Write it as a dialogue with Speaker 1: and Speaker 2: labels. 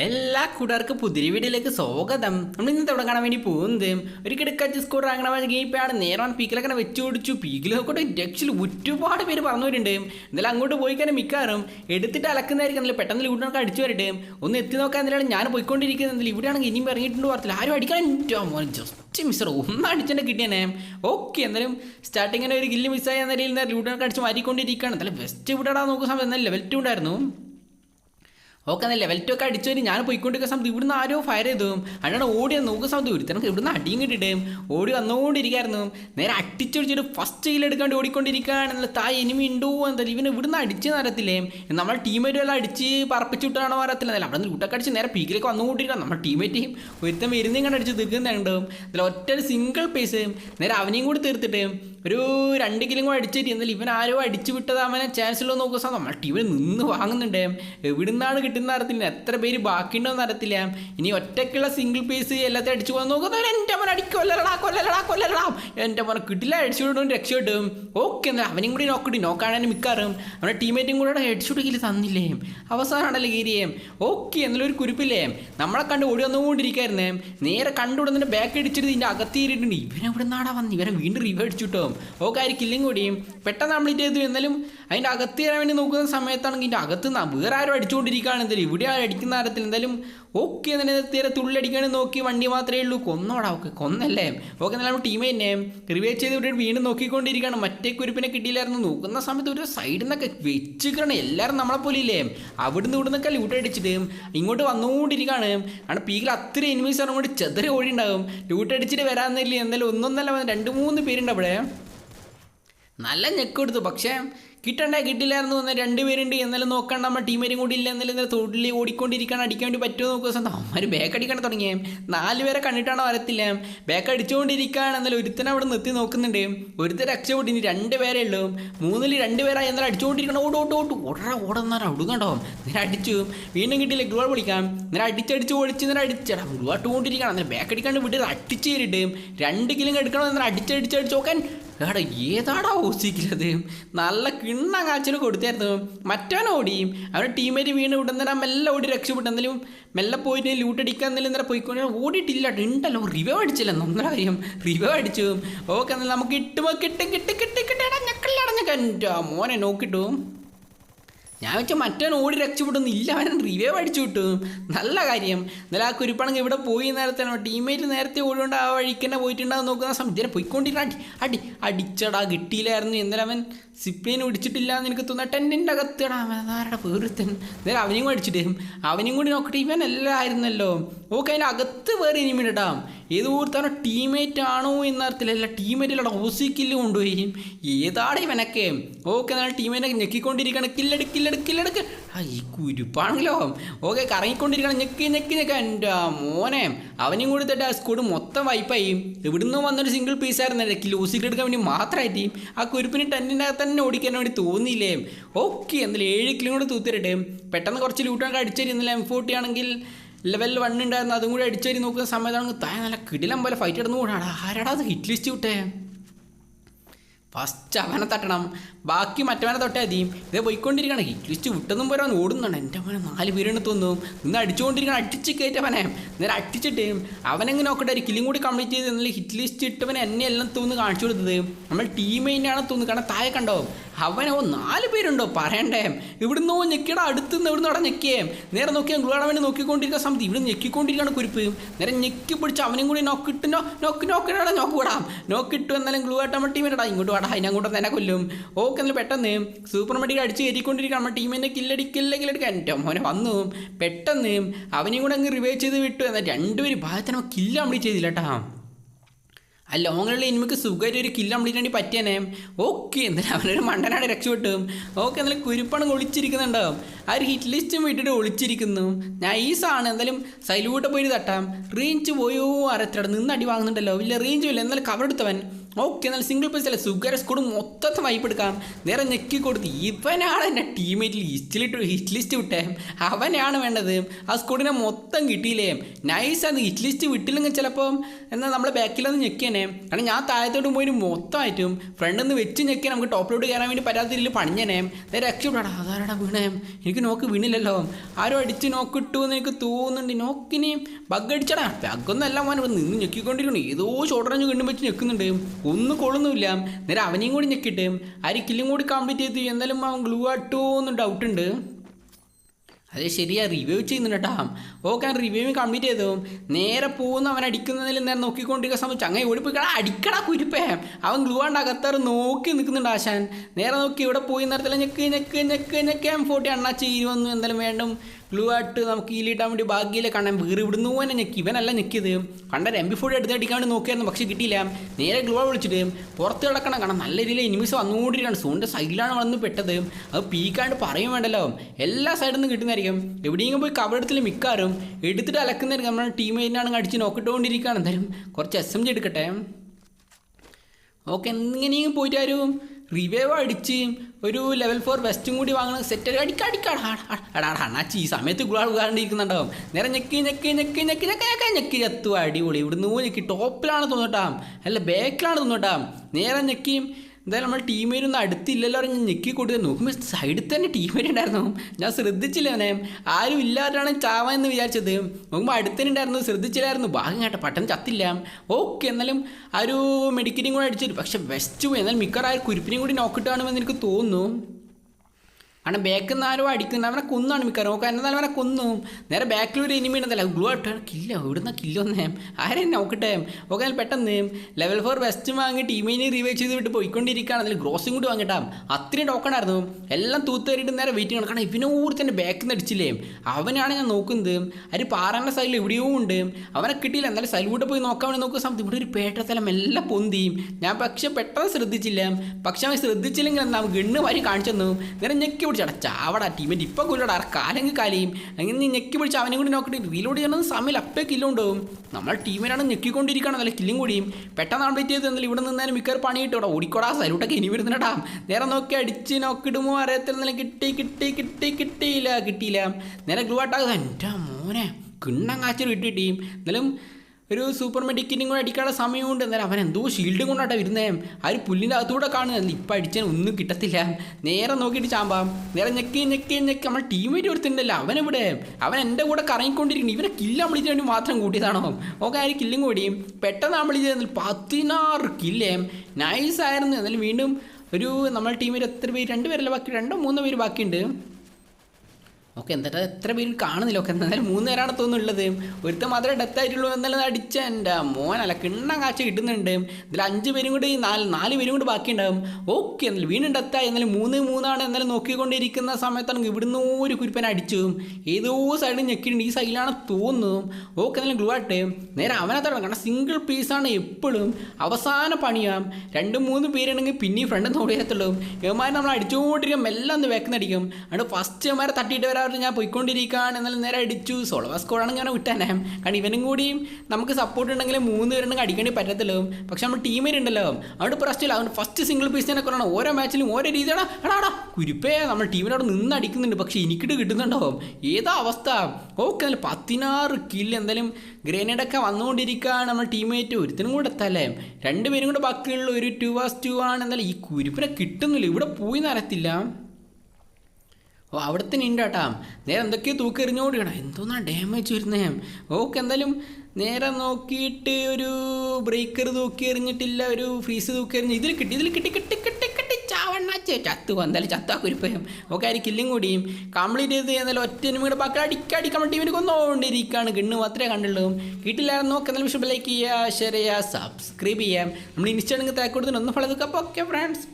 Speaker 1: എല്ലാ കൂട്ടുകാർക്കും പുതിരി വീഡിയോയിലേക്ക് സ്വാഗതം. നമ്മൾ ഇന്ന് അവിടെ കാണാൻ വേണ്ടി പോകുന്നത് ഒരു കിടക്കച്ച് സ്കൂട്ടർ അങ്ങനെ വഴിയാണ് നേരെ പീക്കിലൊക്കെ വെച്ച് ഓടിച്ചു പീക്കിലൊക്കെ രക്ഷയിൽ ഒരുപാട് പേര് പറഞ്ഞു വരുന്നുണ്ട്. എന്തായാലും അങ്ങോട്ട് പോയി കഴിഞ്ഞാൽ മിക്കാറും എടുത്തിട്ട് അലക്കുന്നതായിരിക്കും. നല്ല പെട്ടെന്ന് ലൂട്ടിനൊക്കെ അടിച്ചു വരട്ടെ. ഒന്ന് എത്തി നോക്കാൻ എന്തായാലും ഞാൻ പോയിക്കൊണ്ടിരിക്കുന്നത്. ഇവിടെയാണെങ്കിൽ ഇനിയും ഇറങ്ങിയിട്ടുണ്ട് പറഞ്ഞില്ല ആരും അടിക്കാൻ ജസ്റ്റ് മിസ്റ്റർ ഒന്ന് അടിച്ചെന്നെ കിട്ടിയനെ ഓക്കെ എന്തായാലും സ്റ്റാർട്ടിങ്ങിന് ഒരു ഗില്ല് മിസ്സായ നിലയിൽ ലൂട്ടിനൊക്കെ അടിച്ച് മാറ്റിക്കൊണ്ടിരിക്കുകയാണ്. എന്തായാലും ബെസ്റ്റ് ഇവിടെ നോക്കുന്ന സമയത്ത് നല്ല ലെവൽ ടു ഉണ്ടായിരുന്നു. ഓക്കെ എന്നാൽ ലെവൽ ടു ഒക്കെ അടിച്ചു വരും ഞാൻ പോയിക്കൊണ്ടിരിക്കുന്ന സമയത്ത് ഇവിടുന്ന് ആരോ ഫയർ ചെയ്തു. അതാണ് ഓടി നോക്കുന്ന സമയത്ത് ഒരുത്തനക്ക് ഇവിടുന്ന് അടിയും കിട്ടിയിട്ട്. ഓടി വന്നുകൊണ്ടിരിക്കായിരുന്നു നേരെ അടിച്ചൊടിച്ചിട്ട് ഫസ്റ്റ് കീൽ എടുക്കാണ്ട് ഓടിക്കൊണ്ടിരിക്കുകയാണ്. എന്നുള്ള താ എനിമി ഉണ്ടോ എന്തായാലും ഇവന് ഇവിടുന്ന് അടിച്ച് നടത്തില്ലേ നമ്മൾ ടീമേറ്റ് എല്ലാം അടിച്ച് പറപ്പിച്ച് വിട്ടാണോ അറിയത്തില്ല. അവിടെ നിന്ന് ലൂട്ടൊക്കെ അടിച്ച് നേരെ പീക്കിലേക്ക് വന്നുകൊണ്ടിരിക്കുക നമ്മുടെ ടീമേറ്റ് ഒരുത്തൻ വരുന്നേയും കണ്ട് അടിച്ച് തീർക്കുന്നുണ്ട് അതിൽ ഒറ്റ സിംഗിൾ പേസ് നേരെ അവനെയും കൂടി തീർത്തിട്ട് ഒരു രണ്ട് കിലും കൂടെ അടിച്ചിട്ട് എന്നാലും ഇവൻ ആരോ അടിച്ചു വിട്ടത് അവനെ ചാൻസ് ഉള്ളൂ നോക്കുന്ന സമയം നമ്മൾ ടീമിൽ നിന്ന് വാങ്ങുന്നുണ്ട് എവിടുന്നാണ് കിട്ടുന്ന അറിയത്തില്ല എത്ര പേര് ബാക്കിയുണ്ടോന്ന് അറിയത്തില്ല. ഇനി ഒറ്റയ്ക്കുള്ള സിംഗിൾ പീസ് എല്ലാത്തിനും അടിച്ചു പോകാൻ നോക്കുന്നവർ എന്റെ മോൻ അടിക്കൊല്ലടാ കൊല്ലടാ കൊല്ലടാ എന്റെ മോനെ കിട്ടില്ല ഹെഡ് രക്ഷ രക്ഷപ്പെട്ടും ഓക്കെ എന്നാൽ അവനും കൂടി നോക്കിട്ട് നോക്കാണെങ്കിൽ മിക്കാറും അവന്റെ ടീമേറ്റും കൂടെ ഹെഡ് ഷൂട്ട് കീഴിൽ തന്നില്ലേ? അവസാനമാണല്ലോ കീരിയേം ഓക്കെ എന്നുള്ള ഒരു കുരിപ്പില്ലേ? നമ്മളെ കണ്ട് ഓടി വന്നുകൊണ്ടിരിക്കായിരുന്നേ. നേരെ കണ്ടുവിടുന്നതിന്റെ ബാക്ക് അടിച്ചിട്ട് ഇതിന്റെ അകത്തിയിട്ടുണ്ട് ഇവനെ ഇവിടെ നിന്നാടാ വന്ന്? ഇവനെ വീണ്ടും റിവ് അടിച്ചു കിട്ടും. ഓക്കെ ആര് കില്ലും കൂടിയും പെട്ടെന്ന് കംപ്ലീറ്റ് ചെയ്തു. എന്നാലും അതിന്റെ അകത്ത് കയറാൻ വേണ്ടി നോക്കുന്ന സമയത്താണെങ്കിൽ ഇതിന്റെ അകത്ത് വേറെ ആരും അടിച്ചുകൊണ്ടിരിക്കുകയാണ്. എന്തായാലും ഇവിടെ അടിക്കുന്ന കാര്യത്തിൽ എന്തായാലും ഓക്കെ തന്നെ തീരെ തുള്ളടിക്കാൻ നോക്കി വണ്ടി മാത്രമേ ഉള്ളൂ. കൊന്നോടാ ഓക്കെ കൊന്നല്ലേ? ഓക്കെ എന്നാലും ടീം തന്നെ റിവേറ്റ് ചെയ്ത് ഇവിടെ വീണ്ടും നോക്കിക്കൊണ്ടിരിക്കുകയാണ്. മറ്റേ കുരിപ്പിനെ കിട്ടിയില്ലായിരുന്നു. നോക്കുന്ന സമയത്ത് ഒരു സൈഡിൽ നിന്നൊക്കെ വെച്ചിരിക്കണം എല്ലാവരും നമ്മളെ പോലെ ഇല്ലേ അവിടുന്ന് ഇവിടുന്നൊക്കെ ലൂട്ട് അടിച്ചിട്ട് ഇങ്ങോട്ട് വന്നുകൊണ്ടിരിക്കുകയാണ്. ആണ് പീക്കിൽ അത്ര എനിമീസ് അങ്ങോട്ട് ചെതറി ഓടിണ്ടാകും ലൂട്ട് അടിച്ചിട്ട് വരാമെന്നില്ല. എന്തായാലും ഒന്നൊന്നല്ല രണ്ട് മൂന്ന് പേരുണ്ട് അവിടെ. നല്ല ഞെക്കെടുത്തു കൊടുത്തു. പക്ഷേ കിട്ടണ്ടേ? കിട്ടില്ലായിരുന്നു എന്ന് രണ്ടുപേരുണ്ട്. എന്നാലും നോക്കണ്ട നമ്മൾ ടീമേരും കൂടി ഇല്ല എന്നാലും തൊഴിൽ ഓടിക്കൊണ്ടിരിക്കാൻ അടിക്കാൻ വേണ്ടി പറ്റുമോ നോക്കുക സ്വന്തം അവന്മാർ ബാക്ക് അടിക്കാൻ തുടങ്ങിയേ. നാല് പേരെ കണ്ടിട്ടാണോ വരത്തില്ല? ബാക്ക് അടിച്ചുകൊണ്ടിരിക്കുകയാണ് എന്നാലും ഒരുത്തനെ അവിടെ നിർത്തി നോക്കുന്നുണ്ട്. ഒരുത്തൻ രക്ഷപ്പെട്ടു. ഇനി രണ്ട് പേരേ ഉള്ളൂ. മൂന്നിൽ രണ്ട് പേരായി. എന്നാലും അടിച്ചുകൊണ്ടിരിക്കണം ഓട് ഓട്ട് ഓട്ട് ഓടാ ഓടുന്നാലും അവിടുന്നുണ്ടോ നേരെ അടിച്ചു. വീണ്ടും കിട്ടിയില്ല? ഗ്ലൂവാൾ വിളിക്കാം നേരെ അടിച്ചടിച്ച് ഓടിച്ച് നേരെ അടിച്ചടാ ഗ്ലൂവാട്ടുകൊണ്ടിരിക്കണം എന്നാലും ബാക്ക് അടിക്കാണ്ട് വിട്ട് അടിച്ചു കയറിയിട്ട് രണ്ട് കിലും എടുക്കണം എന്നാൽ അടിച്ചടിച്ചടിച്ച് നോക്കാൻ എടാ ഏതാടാ ഓസിക്കുന്നത്? നല്ല കിണ്ണ കാച്ചിൽ കൊടുത്തായിരുന്നു. മറ്റവൻ ഓടിയും അവരുടെ ടീമേറ്റ് വീണ് വിടുന്നേരം മെല്ലെ ഓടി രക്ഷപ്പെട്ടു എന്തായാലും മെല്ലെ പോയിട്ട് ലൂട്ടടിക്കാൻ എന്നാലും ഇന്നലെ പോയിക്കൊണ്ട് ഓടിയിട്ടില്ല. ഉണ്ടല്ലോ റിവൈവ് അടിച്ചില്ല. നമ്മുടെ കാര്യം. റിവൈവ് അടിച്ചു. ഓക്കെ എന്നാൽ നമുക്ക് ഇട്ടുമോ കിട്ടും കിട്ടും കിട്ടും കിട്ടും. ഞെക്കല്ലടഞ്ഞൊക്കെ എന്റെ മോനെ നോക്കിട്ടു. ഞാൻ വെച്ചാൽ മറ്റേ ഓടി രക്ഷപ്പെടുന്നു. ഇല്ല അവൻ റിവൈവ് അടിച്ചു വിട്ടു. നല്ല കാര്യം. എന്നാലും ആ കുരുപ്പണങ്ങ് ഇവിടെ പോയി നേരത്തെ ടീമേറ്റ് നേരത്തെ ഓടിക്കൊണ്ട് ആ വഴിക്ക് തന്നെ പോയിട്ടുണ്ടാകും നോക്കുന്ന ഇതിനെ പോയിക്കൊണ്ടിരുന്ന. അടി അടി അടിച്ചടാ കിട്ടിയില്ലായിരുന്നു. എന്നാലും അവൻ സിപ്ലിൻ പിടിച്ചിട്ടില്ല എന്ന് എനിക്ക് തോന്നുന്നു. ടെന്റിന്റെ അകത്തടാ അവനാരുടെ പേരുത്തൻ നേരെ അവനെയും കൂടി അടിച്ചിട്ട്. അവനെയും കൂടി നോക്കട്ടെ. ഇവൻ എല്ലാം ആയിരുന്നല്ലോ ഓക്കെ അതിന്റെ അകത്ത് വേറെ ഇനിമിൻ ഇടാം ഏത് ഓർത്താണോ ടീംമേറ്റ് ആണോ എന്നറിയത്തില്ല ടീമേറ്റിലൂടെ ഓസി കില്ല് കൊണ്ടുപോയി ഏതാണ് ഇവനൊക്കെ? ഓക്കെ എന്നാൽ ടീമേനെ ഞെക്കിക്കൊണ്ടിരിക്കണം കില്ലട് കില്ലട് ആ ഈ കുരുപ്പാണല്ലോ. ഓക്കെ കറങ്ങിക്കൊണ്ടിരിക്കണം ഞെക്കി ഞെക്കി ഞെക്കി. എന്റെ മോനെ അവനെയും കൂടി തട്ട് ആ സ്കൂഡ് മൊത്തം വൈപ്പായി ഇവിടുന്ന് വന്നൊരു സിംഗിൾ പീസ് ആയിരുന്നു. കില്ല് ഓസിക്ക് എടുക്കാൻ വേണ്ടി മാത്രമായിട്ട്. ആ കുരുപ്പിന് ടെന്നിന്റെ അകത്ത് തന്നെ ഓടിക്കാൻ വേണ്ടി തോന്നിയില്ലേ? ഓക്കെ എന്നാലും ഏഴ് കിലോ കൂടെ തൂത്തിരട്ടെ പെട്ടെന്ന് കുറച്ച് ലൂട്ടൊക്കെ അടിച്ചിരുന്നില്ല എം ഫോർട്ടി ആണെങ്കിൽ. ലെവൽ വൺ ഉണ്ടായിരുന്നു അതും കൂടി അടിച്ചേരി നോക്കുന്ന സമയത്താണ് താഴെ നല്ല കിടിലം പോലെ ഫൈറ്റ് ഇടുന്ന കൂടാടാ ആരാടാ അത് ഹിറ്റ് ലിസ്റ്റ് വിട്ടേ ഫസ്റ്റ് അവനെ തട്ടണം. ബാക്കി മറ്റവനെ തൊട്ടേ മതി. ഇതേ പോയിക്കൊണ്ടിരിക്കണം. ഹിറ്റ് ലിസ്റ്റ് വിട്ടതും അവൻ ഓടുന്നുണ്ട്. എന്റെ അവനെ നാല് പേരാണ് തോന്നും നിന്ന് അടിച്ചുകൊണ്ടിരിക്കണം. അടിച്ച് കയറ്റവനെ നേരെ അടിച്ചിട്ട് അവനെങ്ങനെ നോക്കട്ടെ? ഒരു കില്ലും കൂടി കംപ്ലീറ്റ് ചെയ്ത് ഹിറ്റ് ലിസ്റ്റ് ഇട്ടവനെ എന്നെ എല്ലാം തോന്നുന്നു കാണിച്ചു കൊടുത്തത്. നമ്മൾ ടീം ടീമേറ്റിനാണ് തോന്നുന്നു കാരണം താഴെ കണ്ടോ? അവനെ നാല് പേരുണ്ടോ? പറയണ്ടേ. ഇവിടുന്ന് ഞെക്കിയുടെ അടുത്ത് നിന്ന് ഇവിടുന്ന് അവിടെ ഞെക്കിയേ. നേരെ നോക്കിയാൽ വേണ്ടി നോക്കിക്കൊണ്ടിരിക്കുന്ന സമയത്ത് ഇവിടെ ഞെക്കിക്കൊണ്ടിരിക്കുകയാണ് കുരിപ്പ്. നേരെ ഞെക്കി പിടിച്ച് അവനും കൂടി നോക്കിട്ട് നോ നോക്ക് നോക്കിടാ നോക്ക് വിടാം നോക്കിട്ടു എന്നാലും ഗ്ലൂ ആയിട്ട് നമ്മുടെ ടീമിനടാ ഇങ്ങോട്ട് വാടാ അതിനെ അങ്ങോട്ട് തന്നെ കൊല്ലും. ഓക്കെ എന്നാലും പെട്ടെന്ന് സൂപ്പർ മെഡിക്കൽ അടിച്ച് കയറ്റിക്കൊണ്ടിരിക്കുകയാണ്. നമ്മുടെ ടീമിനെ കില്ലടി കില്ലെങ്കിലെടുക്കാൻ എന്റെ മോനെ വന്നു. പെട്ടെന്ന് അവനെയും കൂടെ അങ്ങ് റിവൈവ് ചെയ്ത് വിട്ടു. എന്നാൽ രണ്ടുപേരും ഭാഗത്തിനോ കില്ല നമ്മൾ ചെയ്തില്ല കേട്ടാ. ആ ലോങ്ങിലുള്ള എനിമിക്ക് സുഖമായിട്ട് ഒരു കില്ല് കംപ്ലീറ്റ് പറ്റിയനെ. ഓക്കെ എന്തായാലും അവനൊരു മണ്ടനാണ് രക്ഷപ്പെട്ടു. ഓക്കെ എന്നാലും കുരുപ്പാണ് ഒളിച്ചിരിക്കുന്നുണ്ടാവും ആ ഒരു ഹിറ്റ് ലിസ്റ്റും വിട്ടിട്ട് ഒളിച്ചിരിക്കുന്നു. ഞാൻ ഈസാണ് എന്തായാലും സൈലൂട്ട് പോയി തട്ടാം. റേഞ്ച് പോയോ? അരത്തട നിന്ന് അടി വാങ്ങുന്നുണ്ടല്ലോ. ഇല്ല റേഞ്ചും ഇല്ല. എന്നാലും കവർ എടുത്തവൻ. ഓക്കെ എന്നാൽ സിംഗിൾ പേസ് അല്ല? സുഗര സ്കൂഡ് മൊത്തത്തെ വൈപ്പ് എടുക്കാം. നേരെ ഞെക്കി കൊടുത്ത് ഇവനാണ് എന്റെ ടീമേറ്റിൽ ഹിസ്റ്റിലിട്ട് ഹിറ്റ് ലിസ്റ്റ് വിട്ടേ. അവനാണ് വേണ്ടത്. ആ സ്കൂഡിനെ മൊത്തം കിട്ടിയില്ലേ? നൈസാണ് ഹിറ്റ് ലിസ്റ്റ് വിട്ടില്ലെങ്കിൽ ചിലപ്പോൾ എന്നാൽ നമ്മളെ ബാക്കിലൊന്ന് ഞെക്കിയനെ. കാരണം ഞാൻ താഴത്തോട്ട് പോയി മൊത്തമായിട്ടും ഫ്രണ്ടിൽ നിന്ന് വെച്ച് ഞെക്കി നമുക്ക് ടോപ്പിലോട്ട് കയറാൻ വേണ്ടി പറ്റാത്ത രീതിയിൽ പണിഞ്ഞനെ. നേരെ രക്ഷപ്പെടാം അതാരടാ വീണേ? എനിക്ക് നോക്ക് വീണില്ലല്ലോ. ആരും അടിച്ച് നോക്കിട്ടു എന്ന് എനിക്ക് തോന്നുന്നുണ്ട്. നോക്കിനി ബഗ് അടിച്ചടാ. ബഗ്ഗൊന്നും അല്ല മോനെ. നിന്ന് ഞെക്കിക്കൊണ്ടിരിക്കുന്നു. ഏതോ ഷോട്ടറഞ്ഞ് കണ്ടും വെച്ച് ഞെക്കുന്നുണ്ട്. ഒന്നും കൊള്ളുന്നില്ല നേരെ അവനെയും കൂടി ഞെക്കിട്ട് ആര് കില്ലും കൂടി കംപ്ലീറ്റ് ചെയ്ത് എന്നാലും അവൻ ഗ്ലൂ ആട്ടോ എന്ന് ഡൗട്ട് ഉണ്ട്. അതെ ശരിയാ റിവ്യൂ ചെയ്യുന്നുണ്ട് കേട്ടാ. ഓക്കെ ഞാൻ റിവ്യൂ കംപ്ലീറ്റ് ചെയ്തു. നേരെ പോകുന്ന അവൻ അടിക്കുന്നതിൽ നേരെ നോക്കിക്കൊണ്ടിരിക്കുന്ന സമയത്ത് അങ്ങനെ ഓടിപ്പോയി കടാ അടിക്കടാ കുരിപ്പേ. അവൻ ഗ്ലൂ ആണ്ട് അകത്താറ് നോക്കി നിൽക്കുന്നുണ്ട് ആശാൻ. നേരെ നോക്കി ഇവിടെ പോയി നേരത്തിൽ ഞെക്ക് ഞെക്ക് ഞെക്ക് ഞെക്ക് എം ഫോർട്ടി അണ്ണാച്ചി ഇരുവന്നു എന്തായാലും വേണ്ടും. ഗ്ലൂ ആയിട്ട് നമുക്ക് ഈലിട്ടാൻ വേണ്ടി ഭാഗ്യയിലെ കാണാൻ വേറെ ഇവിടുന്ന് തന്നെ ഞെക്കി. ഇവനല്ല ഞെക്കിയത്. കണ്ട എം ബി ഫോർട്ടി എടുത്ത് അടിക്കാൻ വേണ്ടി നോക്കിയായിരുന്നു പക്ഷേ കിട്ടിയില്ല. നേരെ ഗ്ലൂ വിളിച്ചിട്ട് പുറത്ത് കിടക്കണം. കാരണം നല്ല രീതിയിൽ എനിമീസ് വന്നുകൊണ്ടിരിക്കുകയാണ്. സോണിന്റെ സൈഡിലാണ് വന്ന് പെട്ടത്. അത് പീക്കാണ്ട് പറയും വേണ്ടല്ലോ. എല്ലാ സൈഡിൽ നിന്നും കിട്ടുന്നതായിരിക്കും. എവിടെയെങ്കിലും പോയി കവറെടുത്തിൽ മിക്കാറും എടുത്തിട്ട് അലക്കുന്നതായിരിക്കും. നമ്മുടെ ടീം ടീമേറ്റിനാണെങ്കിൽ അടിച്ച് നോക്കിട്ടുകൊണ്ടിരിക്കുകയാണ് എന്തായാലും കുറച്ച് എസ് എം ജി എടുക്കട്ടെ. ഓക്കെ എങ്ങനെയും പോയിട്ട് റിവൈവ് അടിച്ച് ഒരു ലെവൽ ഫോർ വെസ്റ്റും കൂടി വാങ്ങണം. സെറ്റ് അടിക്ക ഈ സമയത്ത് ഗുളാൾ ഉകാണ്ടിരിക്കുന്നുണ്ടാവും നേരെ ഞെക്കി ഞെക്കി ഞെക്കി ഞെക്കി ഞെക്കി ഞെക്കി ഞെക്കി. ചത്തു അടിപൊളി. ഇവിടുന്ന് ഞെക്കി ടോപ്പിലാണ് തോന്നിട്ടാം അല്ല ബാക്കിലാണ് തോന്നിട്ടാം നേരെ ഞെക്കിയും എന്തായാലും നമ്മൾ ടീമേറ്റ് ഒന്നും അടുത്തില്ലല്ലോ ഞാൻ ഞെക്കി കൊടുത്ത് നോക്കുമ്പോൾ സൈഡിൽ തന്നെ ടീമേറ്റ് ഉണ്ടായിരുന്നു ഞാൻ ശ്രദ്ധിച്ചില്ല അവനെ. ആരും ഇല്ലാത്തതാണ് ചാവാൻ എന്ന് വിചാരിച്ചത്. നോക്കുമ്പോൾ അടുത്തന്നെ ഉണ്ടായിരുന്നു ശ്രദ്ധിച്ചില്ലായിരുന്നു. ഭാഗം കേട്ടോ പെട്ടെന്ന് ചത്തില്ല. ഓക്കെ എന്നാലും ആ ഒരു മെഡിക്കലും കൂടെ അടിച്ചു പക്ഷെ വെസ്റ്റ് പോയി. എന്നാലും മിക്കവാറും ആ കുരിപ്പിനെയും കൂടി നോക്കിട്ട് കാണുമെന്ന് എനിക്ക് തോന്നുന്നു. കാരണം ബാക്കിൽ നിന്ന് ആരോ അടിക്കുന്നു. അവനെ കൊന്നാണ് മിക്കവാറും. നോക്കാൻ എന്നാലും അവനെ കൊന്നു. നേരെ ബാക്കിൽ ഒരു എനിമി ഉണ്ടല്ലോ. ഗ്ലൂ ആയിട്ട് കില്ല ഇവിടുന്ന കില്ലൊന്നേ ആരെ നോക്കട്ടെ? ഓക്കെ പെട്ടെന്ന് ലെവൽ ഫോർ വെസ്റ്റ് വാങ്ങി ടീമിനെ റിവൈവ് ചെയ്ത് വിട്ട് പോയിക്കൊണ്ടിരിക്കുകയാണ്. അതിൽ ഗ്രോസും കൂടി വാങ്ങിട്ടാം. അത്രയും ടോക്കണായിരുന്നു എല്ലാം തൂത്തേറിയിട്ട് നേരെ വെയിറ്റ് ചെയ്യണം. കാരണം ഇവനോട് തന്നെ ബാക്കിൽ നിന്ന് അടിച്ചില്ലേ? അവനാണ് ഞാൻ നോക്കുന്നത്. ഒരു പാറാന്റെ സൈഡിൽ എവിടെയോ ഉണ്ട്. അവനെ കിട്ടിയില്ല. എന്നാലും സൈഡിലൂടെ പോയി നോക്കാൻ വേണ്ടി നോക്കുന്ന സമയത്ത് ഇവിടെ ഒരു പേട്ടത്തലം എല്ലാം പൊന്തിയും. ഞാൻ പക്ഷെ പെട്ടെന്ന് ശ്രദ്ധിച്ചില്ല. പക്ഷെ അവൻ ശ്രദ്ധിച്ചില്ലെങ്കിൽ എന്താ? ഗണ്ണ് വാരി കാണിച്ചു തന്നു. നേരെ ഞെക്കി പിടിച്ചടാ ചാവടാ ടീമിന്റെ ഇപ്പം കൊല്ലടാ കാലെങ്കിൽ കാലിയും. അങ്ങനെ നീ ഞെക്കി പിടിച്ച് അവനെ കൂടി നോക്കിയിട്ട് റീലോഡ് ചെയ്യണമെന്ന് സമയം അപ്പേ കില്ലുണ്ടാവും നമ്മൾ ടീമിനാണ് ഞെക്കിക്കൊണ്ടിരിക്കുകയാണ് നല്ല കില്ലും കൂടിയും. പെട്ടെന്ന് അപ്ഡേറ്റ് ചെയ്ത് എന്നാൽ ഇവിടെ നിന്നാലും മിക്കർ പണി കിട്ടൂടാ ഓടിക്കോടാ സൈലൂട്ടൊക്കെ ഇനി വരുന്നടാ നേരെ നോക്കി അടിച്ച് നോക്കിടുമോ അറിയത്തില്ല. കിട്ടി കിട്ടി കിട്ടി കിട്ടിയില്ല കിട്ടിയില്ല. നേരെ ഗ്ലൂ ആട്ടാകുക എന്റെ മോനെ കിണ്ണം കാച്ചിൽ കിട്ടി എന്നാലും ഒരു സൂപ്പർ മെഡിക്കിനും കൂടെ അടിക്കാനുള്ള സമയമുണ്ട്. എന്നാലും അവൻ എന്തോ ഷീൽഡും കൊണ്ടാട്ടാ വരുന്നേ. ആ ഒരു പുല്ലിന്റെ അകത്തൂടെ കാണുന്നത്. ഇപ്പം അടിച്ചാൽ ഒന്നും കിട്ടത്തില്ല. നേരെ നോക്കിയിട്ട് ചാമ്പാം. നേരെ ഞെക്കി ഞെക്കി ഞെക്കി. നമ്മൾ ടീമേറ്റ് ഒരുത്തുണ്ടല്ലോ അവനെവിടെ? അവൻ എന്റെ കൂടെ കറങ്ങിക്കൊണ്ടിരിക്കുന്നു. ഇവനെ കില്ല വിളിച്ചു വേണ്ടി മാത്രം കൂട്ടിയതാണോ? ഓക്കെ ആ ഒരു കില്ലും കൂടി. പെട്ടെന്ന് ചെയ്തതിൽ പതിനാറ് കില്ലേ നൈസായിരുന്നു എന്നാലും വീണ്ടും ഒരു നമ്മുടെ ടീമിൽ എത്ര പേര്? രണ്ട് പേരല്ല ബാക്കി? രണ്ടോ മൂന്നോ പേര് ബാക്കിയുണ്ട്. ഓക്കെ എന്നിട്ട് എത്ര പേര് കാണുന്നില്ല. ഓക്കെ എന്തായാലും മൂന്ന് പേരാണ് തോന്നുന്നുള്ളത്. ഒരുത്തൻ മാത്രമേ ഡെത്ത് ആയിട്ടുള്ളൂ എന്നാലും അടിച്ച. എന്റെ മോനല്ല കിണ്ണം കാച്ച കിട്ടുന്നുണ്ട്. ഇതിൽ അഞ്ച് പേരും കൂടി നാല് നാല് പേരും കൂടി ബാക്കിയുണ്ടാവും ഓക്കെ എന്നാലും വീണ്ടും ഡെത്തായി എന്നാലും മൂന്ന് മൂന്നാണ് എന്നാലും നോക്കിക്കൊണ്ടിരിക്കുന്ന സമയത്താണ് ഇവിടുന്ന് ഒരു കുരുപ്പനെ അടിച്ചു. ഏതോ സൈഡിൽ ഞെക്കിയിട്ടുണ്ട്. ഈ സൈഡിലാണ് തോന്നുന്നു. ഓക്കെ എന്നാലും ഗ്ലൂ ആട്ടെ. നേരെ അവനകത്താണ് കാരണം സിംഗിൾ പീസാണ് എപ്പോഴും അവസാന പണിയാം. രണ്ട് മൂന്ന് പേരുണ്ടെങ്കിൽ പിന്നെയും ഫ്രണ്ട് നോടിയത്തുള്ളൂ ഇവന്മാർ നമ്മൾ അടിച്ചുകൊണ്ടിരിക്കും എല്ലാം ഒന്ന് വെക്കുന്നടിക്കും അതുകൊണ്ട് ഫസ്റ്റ് ഇവന്മാരെ തട്ടിയിട്ട് വരാറുണ്ട് ഞാൻ പോയിക്കൊണ്ടിരിക്കുകയാണ് എന്നാലും നേരെ അടിച്ചു. സോളോ സ്കോഡാണ് ഞാൻ വിട്ടാനേ കാരണം ഇവനും കൂടിയും നമുക്ക് സപ്പോർട്ട് ഉണ്ടെങ്കിൽ മൂന്ന് പേരുണ്ടെങ്കിൽ അടിക്കേണ്ടി പറ്റത്തില്ലോ. പക്ഷെ നമ്മൾ ഉണ്ടല്ലോ അവിടെ പ്രശ്നമില്ല അവൻ ഫസ്റ്റ് സിംഗിൾ പീസ് തന്നെ കുറവാണ് ഓരോ മാച്ചിലും ഓരോ രീതിയാണ് എടാടാ കുരുപ്പേ നമ്മൾ ടീമിനോട് നിന്ന് അടിക്കുന്നുണ്ട്. പക്ഷെ എനിക്കിട്ട് കിട്ടുന്നുണ്ടാവും ഏതാ അവസ്ഥ? ഓക്കെ നല്ല പതിനാറ് കില്ല് എന്തായാലും ഗ്രനേഡൊക്കെ വന്നുകൊണ്ടിരിക്കുകയാണ് നമ്മൾ ടീമേറ്റ് ഒരുത്തിനും കൂടെ എത്തല്ലേ? രണ്ടുപേരും കൂടെ ബാക്കിയുള്ള ഒരു ടു വാസ് ടു ആണ്. എന്നാലും ഈ കുരുപ്പിനെ കിട്ടുന്നില്ല. ഇവിടെ പോയി നരത്തില്ല. ഓ അവിടെ തന്നെ നേരെ എന്തൊക്കെയോ തൂക്കെറിഞ്ഞോടിക്കണം എന്തോന്നാ ഡാമേജ് വരുന്നേ. ഓക്കെ എന്തായാലും നേരെ നോക്കിയിട്ട് ഒരു ബ്രേക്കർ തൂക്കി എറിഞ്ഞിട്ടില്ല ഒരു ഫ്രീസ് തൂക്കി എറിഞ്ഞ്. ഇതിൽ കിട്ടി ഇതിൽ കിട്ടി കിട്ടി കിട്ടി കിട്ടി. ചാവണ്ണാച്ചേ ചത്തു എന്തായാലും ചത്താ കുരിപ്പയും. ഓക്കെ ആര് കില്ലും കൂടിയും. കംപ്ലീറ്റ് ചെയ്ത് എന്നാലും ഒറ്റ നിമിടെ ബാക്കി അടിക്കടിക്കാൻ ടീമിന് കൊന്നുകൊണ്ടിരിക്കുകയാണ് കിണ്ണ് മാത്രമേ കണ്ടുള്ളൂ. കിട്ടില്ലായിരുന്നു നോക്കി. എന്നാലും വിഷയം ലൈക്ക് ചെയ്യുക ഷെയർ ചെയ്യുക സബ്സ്ക്രൈബ് ചെയ്യാം നമ്മൾ ഇൻസ്റ്റാണെങ്കിൽ തേക്കൊടുത്തിട്ട് ഒന്ന് ഫോളോ അപ്പോൾ ഓക്കെ ഫ്രണ്ട്സ്